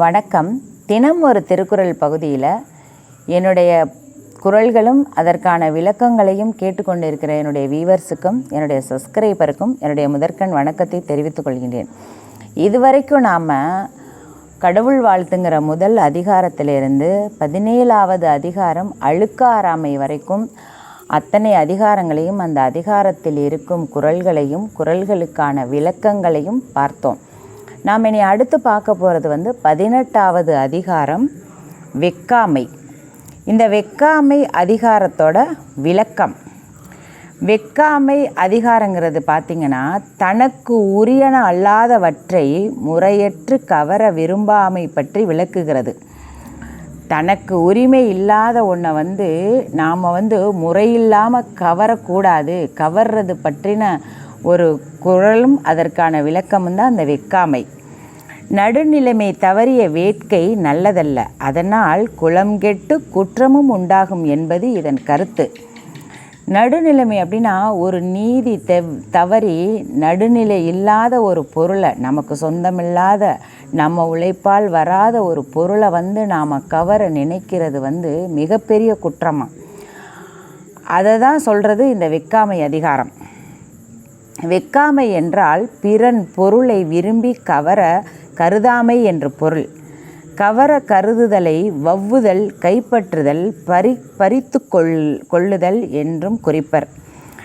வணக்கம். தினம் ஒரு திருக்குறள் பகுதியில் என்னுடைய குரல்களும் அதற்கான விளக்கங்களையும் கேட்டுக்கொண்டிருக்கிற என்னுடைய வீவர்ஸுக்கும் என்னுடைய சப்ஸ்கிரைபருக்கும் என்னுடைய முதற்கண் வணக்கத்தை தெரிவித்துக் கொள்கின்றேன். இதுவரைக்கும் நாம் கடவுள் வாழ்த்துங்கிற முதல் அதிகாரத்திலிருந்து பதினேழாவது அதிகாரம் அழுக்காராமை வரைக்கும் அத்தனை அதிகாரங்களையும் அந்த அதிகாரத்தில் இருக்கும் குரல்களையும் குறள்களுக்கான விளக்கங்களையும் பார்த்தோம். நாம் இனி அடுத்து பார்க்க போகிறது வந்து பதினெட்டாவது அதிகாரம் வெக்காமை. இந்த வெக்காமை அதிகாரத்தோட விளக்கம். வெக்காமை அதிகாரங்கிறது பார்த்திங்கன்னா தனக்கு உரியன அல்லாதவற்றை முறையற்று கவர விரும்பாமை பற்றி விளக்குகிறது. தனக்கு உரிமை இல்லாத ஒன்றை வந்து நாம் வந்து முறையில்லாமல் கவரக்கூடாது. கவர்றது பற்றின ஒரு குரலும் அதற்கான விளக்கமும் தான் அந்த வெக்காமை நடுநிலைமை தவறிய வேட்கை நல்லதல்ல. அதனால் குளம் கெட்டு குற்றமும் உண்டாகும் என்பது இதன் கருத்து. நடுநிலைமை அப்படின்னா ஒரு நீதி தெவ் தவறி நடுநிலை இல்லாத ஒரு பொருளை நமக்கு சொந்தமில்லாத நம்ம உழைப்பால் வராத ஒரு பொருளை வந்து நாம் கவர நினைக்கிறது வந்து மிகப்பெரிய குற்றமாக அதை தான் சொல்கிறது இந்த வெக்காமை அதிகாரம். வெக்காமை என்றால் பிறன் பொருளை விரும்பி கவர கருதாமை என்று பொருள். கவர கருதுதலை வவ்வுதல் கைப்பற்றுதல் பறி பறித்து கொள் கொள்ளுதல் என்றும் குறிப்பர்.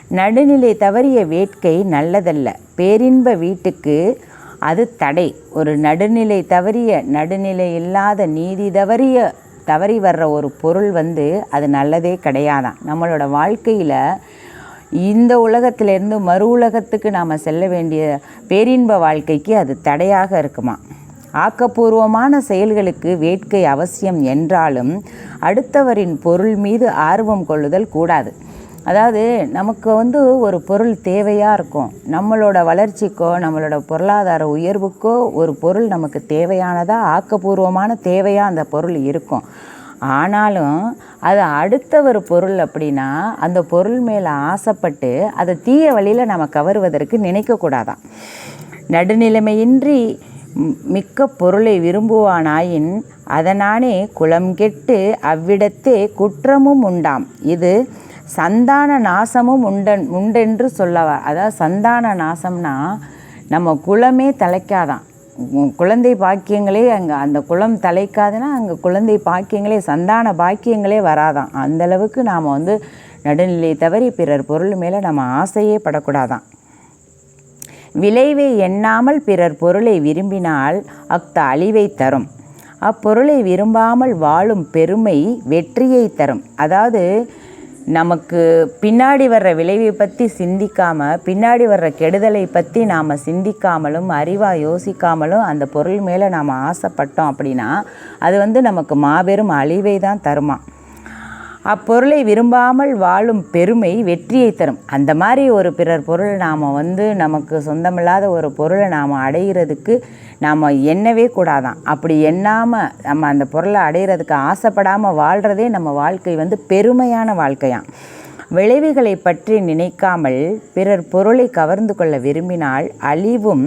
நடுநிலை தவறிய வேட்கை நல்லதல்ல. பேரின்ப வீட்டுக்கு அது தடை. ஒரு நடுநிலை தவறிய நடுநிலை இல்லாத நீதி தவறிய தவறி வர்ற ஒரு பொருள் வந்து அது நல்லதே கிடையாதான். நம்மளோட வாழ்க்கையில் இந்த உலகத்திலேருந்து மறு உலகத்துக்கு நாம் செல்ல வேண்டிய பேரின்ப வாழ்க்கைக்கு அது தடையாக இருக்குமா? ஆக்கப்பூர்வமான செயல்களுக்கு வேட்கை அவசியம் என்றாலும் அடுத்தவரின் பொருள் மீது ஆர்வம் கொள்ளுதல் கூடாது. அதாவது நமக்கு வந்து ஒரு பொருள் தேவையாக இருக்கும். நம்மளோட வளர்ச்சிக்கோ நம்மளோட பொருளாதார உயர்வுக்கோ ஒரு பொருள் நமக்கு தேவையானதாக ஆக்கப்பூர்வமான தேவையாக அந்த பொருள் இருக்கும். ஆனாலும் அது அடுத்தவர் பொருள் அப்படின்னா அந்த பொருள் மேலே ஆசைப்பட்டு அதை தீய வழியில் நம்ம கவருவதற்கு நினைக்கக்கூடாதான் நடுநிலைமையின்றி மிக்க பொருளை விரும்புவானாயின் அதனானே குளம் கெட்டு அவ்விடத்தே குற்றமும் உண்டாம். இது சந்தான நாசமும் உண்டன் உண்டென்று சொல்லவா அதாவது சந்தான நாசம்னா நம்ம குலமே தலைக்காதான் குழந்தை பாக்கியங்களே அங்கே அந்த குளம் தலைக்காதுன்னா அங்கே குழந்தை பாக்கியங்களே சந்தான பாக்கியங்களே வராதான் அந்தளவுக்கு நாம் வந்து நடுநிலை தவறி பிறர் பொருள் மேலே நம்ம ஆசையே படக்கூடாதான் விளைவை எண்ணாமல் பிறர் பொருளை விரும்பினால் அக்த அழிவை தரும். அப்பொருளை விரும்பாமல் வாழும் பெருமை வெற்றியை தரும். அதாவது நமக்கு பின்னாடி வர்ற விளைவை பற்றி சிந்திக்காமல் பின்னாடி வர்ற கெடுதலை பற்றி நாம் சிந்திக்காமலும் அறிவாக யோசிக்காமலும் அந்த பொருள் மேலே நாம் ஆசைப்பட்டோம் அப்படின்னா அது வந்து நமக்கு மாபெரும் அழிவை தான் தருமா? அப்பொருளை விரும்பாமல் வாழும் பெருமை வெற்றியை தரும். அந்த மாதிரி ஒரு பிறர் பொருள் நாம் வந்து நமக்கு சொந்தமில்லாத ஒரு பொருளை நாம் அடைகிறதுக்கு நாம் எண்ணவே கூடாதான். அப்படி எண்ணாமல் நம்ம அந்த பொருளை அடைகிறதுக்கு ஆசைப்படாமல் வாழ்கிறதே நம்ம வாழ்க்கை வந்து பெருமையான வாழ்க்கையாம் விளைவுகளை பற்றி நினைக்காமல் பிறர் பொருளை கவர்ந்து கொள்ள விரும்பினால் அழிவும்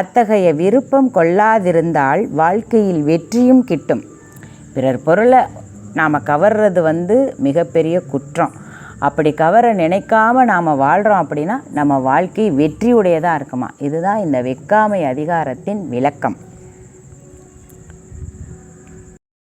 அத்தகைய விருப்பம் கொள்ளாதிருந்தால் வாழ்க்கையில் வெற்றியும் கிட்டும். பிறர் பொருளை நாம் கவர்றது வந்து மிகப்பெரிய குற்றம். அப்படி கவர நினைக்காம நாம் வாழ்கிறோம் அப்படின்னா நம்ம வாழ்க்கை வெற்றியுடையதாக இருக்குமா? இதுதான் இந்த வெக்காமை அதிகாரத்தின் விளக்கம்.